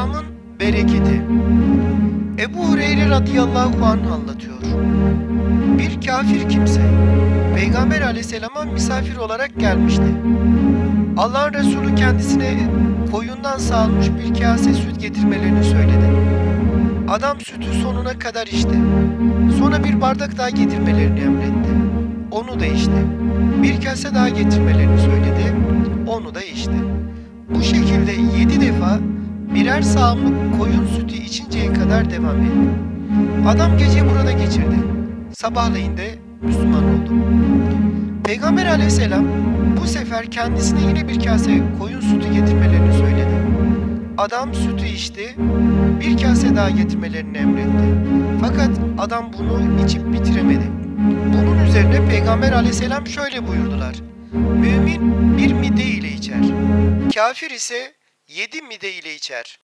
İslam'ın bereketi. Ebu Hureyre radıyallahu anh anlatıyor. Bir kafir kimse Peygamber aleyhisselama misafir olarak gelmişti. Allah'ın Resulü kendisine koyundan sağılmış bir kase süt getirmelerini söyledi. Adam sütü sonuna kadar içti. Sonra bir bardak daha getirmelerini emretti. Onu da içti. Bir kase daha getirmelerini söyledi. Onu da içti. Bu şekilde yedi defa birer sağımlık koyun sütü içinceye kadar devam etti. Adam gece burada geçirdi. Sabahleyin de Müslüman oldu. Peygamber aleyhisselam bu sefer kendisine yine bir kase koyun sütü getirmelerini söyledi. Adam sütü içti, bir kase daha getirmelerini emretti. Fakat adam bunu içip bitiremedi. Bunun üzerine Peygamber aleyhisselam şöyle buyurdular. Mümin bir mide ile içer. Kafir ise yedi mide ile içer.